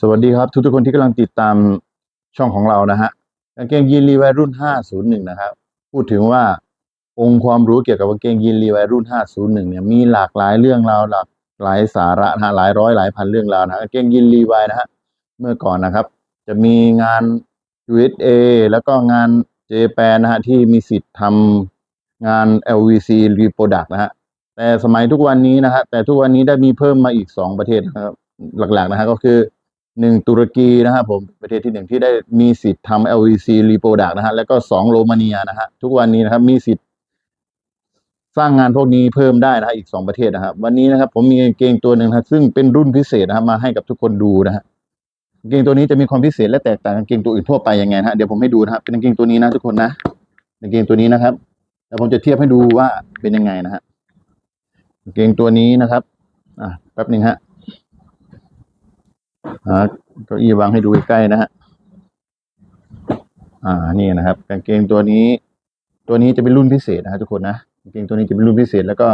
สวัสดีครับทุกทุกคนที่กำลังติดตามช่องของเรานะฮะกางเกงยีนรีไวายรุ่น 501 นะครับ พูดถึงว่าองค์ความรู้เกี่ยวกับกางเกงยีนรีไวายรุ่น 501 เนี่ยมีหลากหลายเรื่องราวหลากหลายสาระนะหลายร้อยหลายพันเรื่องราวนะกางเกงยีนรีไวายนะฮะเมื่อก่อนนะครับ จะมีงาน USA แล้วก็งาน j p a n นะฮะที่มีสิทธิ์ทำงาน LVC Reproduct นะฮะแต่สมัยทุกวันนี้นะฮะแต่ทุกวันนี้ได้มีเพิ่มมาอีกสองประเทศนะครับหลักๆนะฮะก็คือ หนึ่งตุรกีนะครับผมประเทศที่หนึ่งที่ได้มีสิทธิ์ทำ LVC Reproduct นะฮะแล้วก็สองโรมาเนียนะฮะทุกวันนี้นะครับมีสิทธิ์สร้างงานพวกนี้เพิ่มได้นะฮะอีกสองประเทศนะครับ วันนี้นะครับ ผมมีเกงตัวหนึ่งนะซึ่งเป็นรุ่นพิเศษนะครับมาให้กับทุกคนดูนะฮะเกงตัวนี้จะมีความพิเศษและแตกต่างกางเกงตัวอื่นทั่วไปยังไงนะฮะเดี๋ยวผมให้ดูนะครับเป็นเกงตัวนี้นะทุกคนนะเกงตัวนี้นะครับแล้วผมจะเทียบให้ดูว่าเป็นยังไงนะฮะเกงตัวนี้นะครับ อะแป๊บหนึ่งฮะ หาเก้าอี้วางให้ดูใกล้ๆนะฮะ อ่า นี่นะครับกางเกงตัวนี้ ตัวนี้จะเป็นรุ่นพิเศษนะฮะทุกคนนะกางเกงตัวนี้จะเป็นรุ่นพิเศษ แล้วก็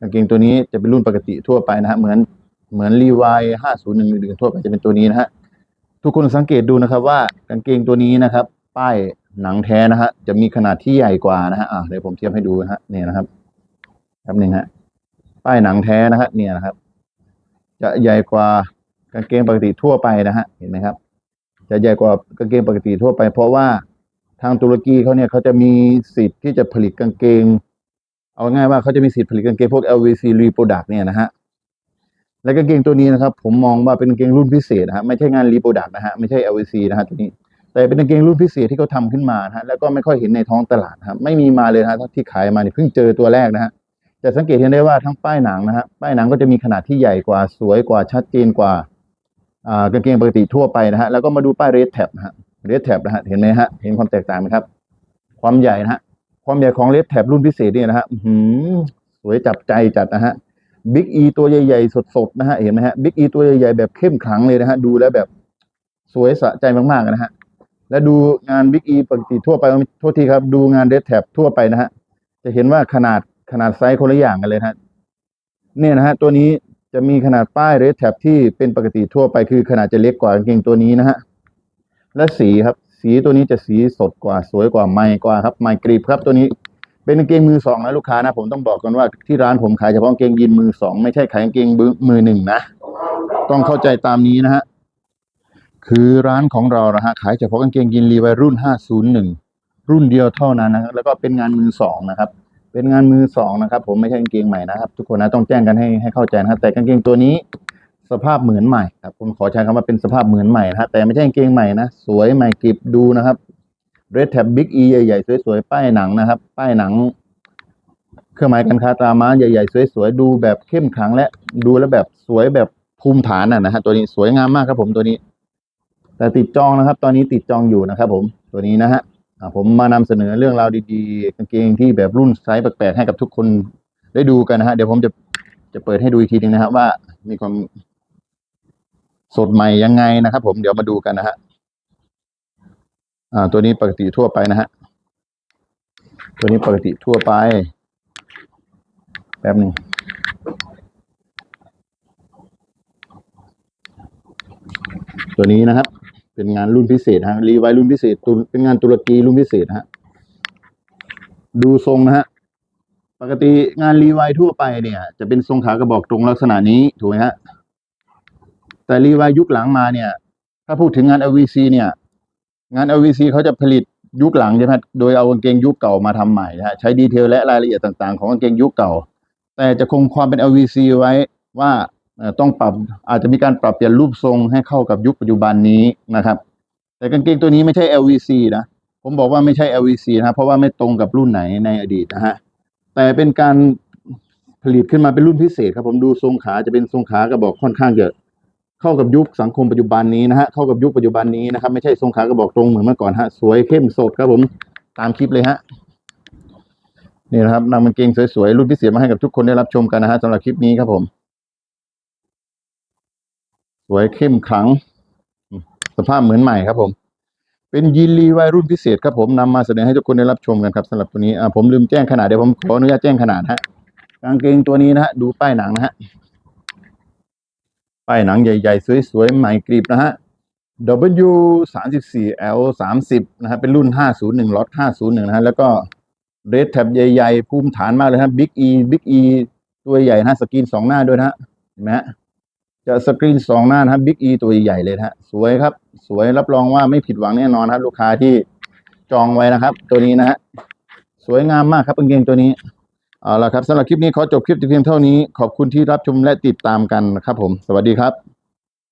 กางเกงตัวนี้จะเป็นรุ่นปกติทั่วไปนะฮะ เหมือนเหมือนรีวายห้าศูนย์หนึ่งอื่นๆทั่วไปจะเป็นตัวนี้นะฮะ ทุกคนสังเกตดูนะครับ ว่ากางเกงตัวนี้นะครับ ป้ายหนังแท้นะฮะ จะมีขนาดที่ใหญ่กว่านะฮะ อ่าเดี๋ยวผมเทียบให้ดูนะฮะ เนี่ยนะครับแป๊บหนึ่งฮะ ป้ายหนังแท้นะฮะ เนี่ยนะครับ จะใหญ่กว่า กางเกงปกติทั่วไปนะฮะเห็นไหมครับ จะใหญ่กว่ากางเกงปกติทั่วไป เพราะว่าทางตุรกีเขาเนี่ยเขาจะมีสิทธิ์ที่จะผลิตกางเกง เอาง่ายว่าเขาจะมีสิทธิ์ผลิตกางเกงพวก LVC Reproduct เนี่ยนะฮะและกางเกงตัวนี้นะครับ ผมมองว่าเป็นกางเกงรุ่นพิเศษนะฮะไม่ใช่งาน Reproduct นะฮะไม่ใช่ LVC นะฮะตัวนี้ แต่เป็นกางเกงรุ่นพิเศษที่เขาทำขึ้นมานะฮะแล้วก็ไม่ค่อยเห็นในท้องตลาดครับไม่มีมาเลยนะฮะที่ขายมาเนี่ยเพิ่งเจอตัวแรกนะฮะจะสังเกตเห็นได้ว่าทั้งป้ายหนังนะฮะป้ายหนังก็จะมีขนาดที่ใหญ่กว่าสวยกว่าชัดเจนกว่า กางเกงปกติทั่วไปนะฮะแล้วก็มาดูป้ายเรดแท็บนะฮะเรดแท็บนะฮะเห็นไหมฮะเห็นความแตกต่างไหมครับ ความใหญ่นะฮะความใหญ่ของเรดแท็บรุ่นพิเศษเนี่ยนะฮะสวยจับใจจัดนะฮะบิ๊กอีตัวใหญ่ๆสดๆนะฮะเห็นไหมฮะบิ๊กอีตัวใหญ่ๆแบบเข้มขลังเลยนะฮะดูแล้วแบบสวยสะใจมากๆนะฮะและดูงานบิ๊กอีปกติทั่วไปโทษทีครับ ดูงานเรดแท็บทั่วไปนะฮะจะเห็นว่าขนาดขนาดไซส์คนละอย่างกันเลยฮะเนี่ยนะฮะตัวนี้ จะมีขนาดป้ายเรดแท็บที่เป็นปกติทั่วไปคือขนาดจะเล็กกว่ากางเกงตัวนี้นะฮะ และสีครับ สีตัวนี้จะสีสดกว่าสวยกว่าใหม่กว่าครับใหม่กรีบครับตัวนี้เป็นกางเกงมือสองนะลูกค้านะ ผมต้องบอกกันว่าที่ร้านผมขายเฉพาะกางเกงยีนมือสองไม่ใช่ขายกางเกงมือหนึ่งนะ ต้องเข้าใจตามนี้นะฮะคือร้านของเรานะฮะขายเฉพาะกางเกงยีนรีไวรุ่น 501 รุ่นเดียวเท่านั้นนะแล้วก็เป็นงานมือสองนะครับ เป็นงานมือสองนะครับ ผมไม่ใช่กางเกงใหม่นะครับ ทุกคนนะต้องแจ้งกันให้ให้เข้าใจนะครับ แต่กางเกงตัวนี้สภาพเหมือนใหม่ครับผมขอใช้คำว่าเป็นสภาพเหมือนใหม่นะฮะแต่ไม่ใช่กางเกงใหม่นะสวยใหม่กริบดูนะครับเรดแท็บบิ๊กอีใหญ่ๆสวยๆป้ายหนังนะครับ ป้ายหนัง เครื่องหมายการค้าตราม้าใหญ่ๆสวยๆดูแบบเข้มขลังและดูแล้วแบบสวยแบบภูมิฐานน่ะนะฮะตัวนี้สวยงามมากครับผมตัวนี้ แต่ติดจองนะครับ ตอนนี้ติดจองอยู่นะครับ ผมตัวนี้นะฮะ ผมมานำเสนอเรื่องราวดีๆกางเกงที่แบบรุ่นไซส์แปลกๆให้กับทุกคนได้ดูกันนะฮะเดี๋ยวผมจะจะเปิดให้ดูอีกทีหนึงนะครับ ว่ามีความสดใหม่ยังไงนะครับ ผมเดี๋ยวมาดูกันนะฮะอ่า ตัวนี้ปกติทั่วไปนะฮะตัวนี้ปกติทั่วไป แป๊บหนึ่งตัวนี้นะครับ เป็นงานรุ่นพิเศษฮะรีไวรุ่นพิเศษตุเป็นงานตุรกีรุ่นพิเศษฮะดูทรงนะฮะปกติงานรีไวทั่วไปเนี่ย จะเป็นทรงขากระบอกตรงลักษณะนี้ถูกไหมฮะแต่รีไวยุคหลังมาเนี่ย ถ้าพูดถึงงาน LVC เนี่ย งาน LVC เขาจะผลิตยุคหลังใช่ไหมฮะโดยเอากางเกงยุคเก่ามาทำใหม่นะฮะใช้ดีเทลและรายละเอียดต่างๆ ของกางเกงยุคเก่า แต่จะคงความเป็น LVC ไว้ว่า ต้องปรับอาจจะมีการปรับเปลี่ยนรูปทรงให้เข้ากับยุคปัจจุบันนี้นะครับ แต่กางเกงตัวนี้ไม่ใช่ LVC นะผมบอกว่าไม่ใช่ LVC นะเพราะว่าไม่ตรงกับรุ่นไหนในอดีตนะฮะแต่เป็นการผลิตขึ้นมาเป็นรุ่นพิเศษครับผมดูทรงขาจะเป็นทรงขากระบอกค่อนข้างเยอะเข้ากับยุคสังคมปัจจุบันนี้นะฮะเข้ากับยุคปัจจุบันนี้นะครับไม่ใช่ทรงขากระบอกตรงเหมือนเมื่อก่อนฮะสวยเข้มสดครับผมตามคลิปเลยฮะนี่นะครับนำกางเกงสวยๆรุ่นพิเศษมาให้กับทุกคนได้รับชมกันนะฮะสำหรับคลิปนี้ครับผม สวยเข้มขลัง สภาพเหมือนใหม่ครับผม เป็นยีนรีไวรุ่นพิเศษครับผมนำมาเสนอให้ทุกคนได้รับชมกันครับสำหรับตัวนี้อ่าผมลืมแจ้งขนาดเดี๋ยวผมขออนุญาตแจ้งขนาดฮะกางเกงตัวนี้นะฮะดูป้ายหนังนะฮะป้ายหนังใหญ่ๆ สวยๆ ใหม่กริบนะฮะ W 3 4 L 3 0นะฮะเป็นรุ่น 501ล็อต501 นะฮะ แล้วก็เรดแท็บใหญ่ๆ ภูมิฐานมากเลยนะ Big E Big E ตัวใหญ่นะฮะสกรีนสองหน้าด้วยนะฮะ เห็นไหมฮะ จะสกรีนสองหน้านะฮะบิ๊กอีตัวใหญ่เลยนะฮะสวยครับ สวยรับรองว่าไม่ผิดหวังแน่นอนครับ ลูกค้าที่จองไว้นะครับ ตัวนี้นะฮะสวยงามมากครับกางเกงตัวนี้เอาละครับสำหรับคลิปนี้ขอจบคลิปเพียงเท่านี้ ขอบคุณที่รับชมและติดตามกันนะครับผม สวัสดีครับ